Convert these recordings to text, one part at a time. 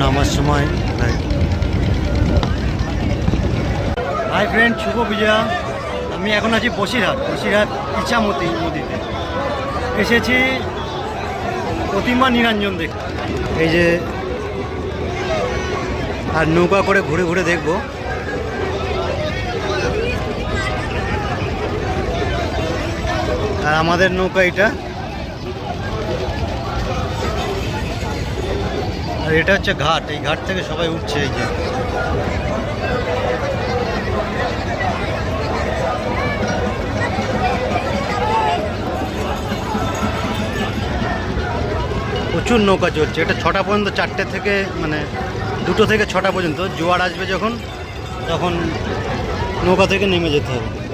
নামার সময়। Hi friend শুভ বিজয়া। আমি এখন আছি বসিরহাট বসিরহাট ইচ্ছামতি নদীতে। এসেছি প্রতিমা নিরঞ্জন দেখতে। এই যে আর নৌকা করে ঘুরে ঘুরে দেখব। আর আমাদের নৌকা এটা। আর এটা হচ্ছে ঘাট, এই ঘাট থেকে সবাই উঠছে এই যে। প্রচুর নৌকা চলছে এটা ছটা পর্যন্ত চারটে থেকে মানে দুটো থেকে ছটা পর্যন্ত, জোয়ার আসবে যখন, তখন নৌকা থেকে নেমে যেতে হবে।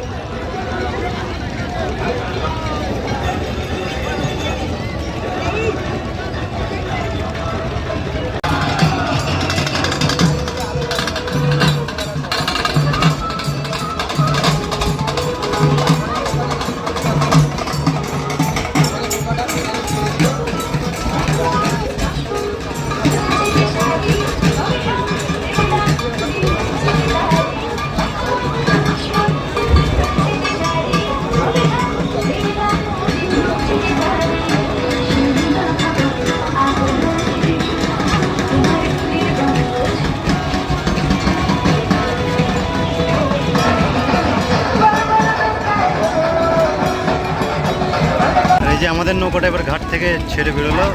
যে আমাদের নৌকাটা এবার ঘাট থেকে ছেড়ে বেরোলো।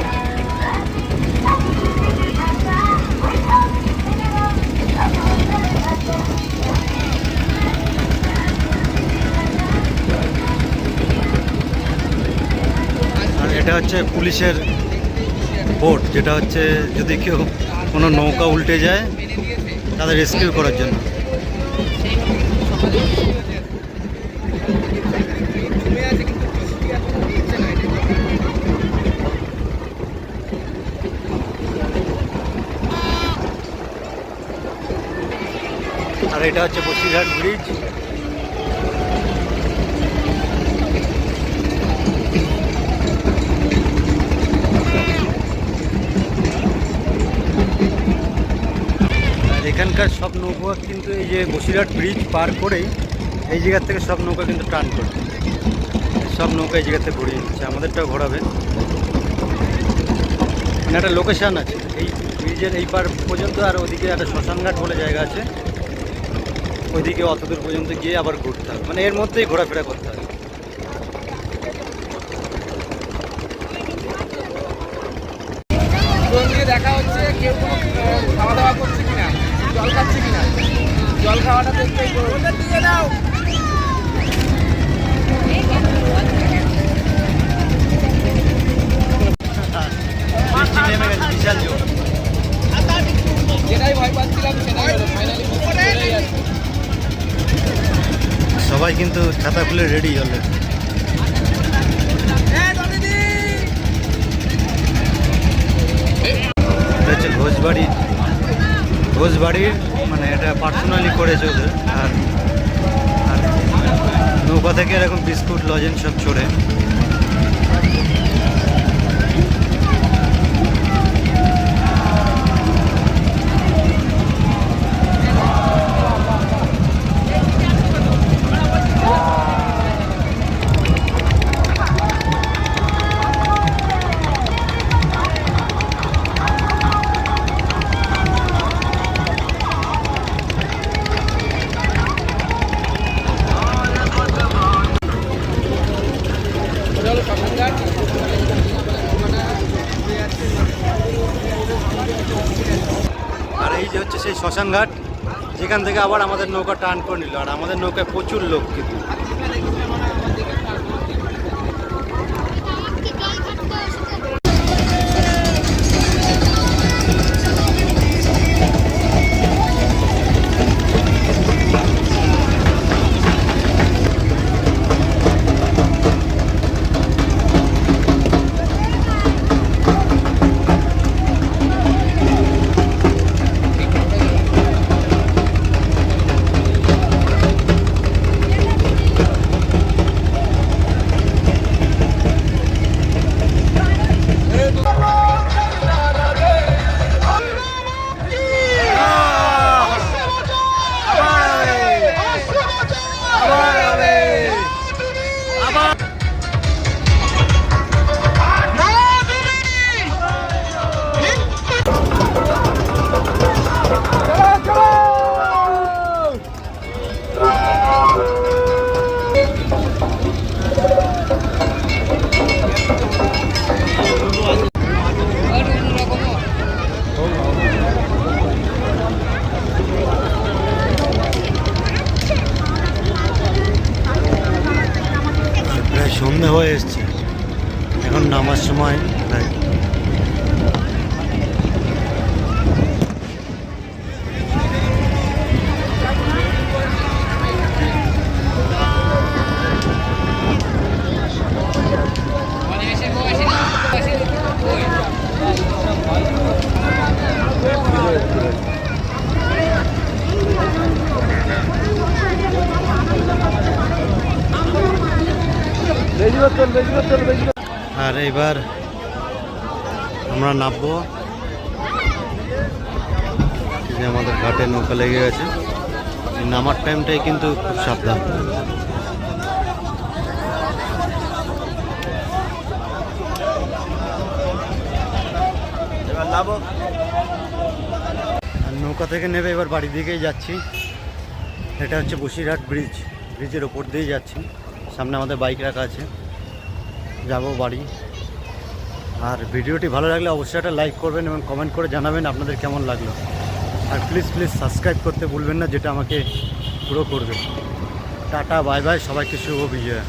আর এটা হচ্ছে পুলিশের বোট, যেটা হচ্ছে যদি কেউ কোনো নৌকা উল্টে যায়, তাদের রেস্কিউ করার জন্য। আর এটা হচ্ছে বসিরহাট ব্রিজ। এখানকার সব নৌকা কিন্তু এই যে বসিরহাট ব্রিজ পার করেই এই জায়গার থেকে সব নৌকা কিন্তু টান করে সব নৌকা এই জায়গাতে ঘুরিয়ে নিচ্ছে আমাদেরটাও ঘোরাবে। মানে একটা লোকেশান আছে, এই ব্রিজের এই পার পর্যন্ত আর ওদিকে একটা শ্মশানঘাট বলে জায়গা আছে। ওইদিকে অত দূর পর্যন্ত গিয়ে আবার ঘুরতে হবে। মানে এর মধ্যেই ঘোরাফেরা করতে হবে। দেখা হচ্ছে, কেউ খাওয়া দাওয়া করছে কিনা? জল খাচ্ছে কিনা? জল খাওয়াটা দেখতে দিয়ে দাও সবাই কিন্তু ছাতা খুলে রেডি হলে এটা হচ্ছে ঘোষবাড়ির ঘোষবাড়ির মানে এটা পার্সোনালি করেছে ওদের। আর আর নৌকা থেকে এরকম বিস্কুট লজেন সব ছড়ে। যে হচ্ছে সেই শ্মশানঘাট, যেখান থেকে আবার আমাদের নৌকা টান করে নিল। আর আমাদের নৌকায় প্রচুর লোক কিন্তু। হয়ে এসছে। এখন নামার সময় প্রায় আর এবার আমরা নামবো। যে আমাদের ঘাটে নৌকা লেগে গেছে। নামার টাইমটাই কিন্তু খুব সাবধান। নৌকা থেকে নেবে এবার বাড়ির দিকেই যাচ্ছি। এটা হচ্ছে বসিরহাট ব্রিজ ব্রিজের ওপর দিয়েই যাচ্ছি। সামনে আমাদের বাইক রাখা আছে। যাব বাড়ি। আর ভিডিওটি ভালো লাগলে অবশ্যই একটা লাইক করবেন এবং কমেন্ট করে জানাবেন আপনাদের কেমন লাগল। আর প্লিজ প্লিজ সাবস্ক্রাইব করতে ভুলবেন না, যেটা আমাকে পুরো করবে। টাটা বাই বাই সবাইকে শুভ বিজয়।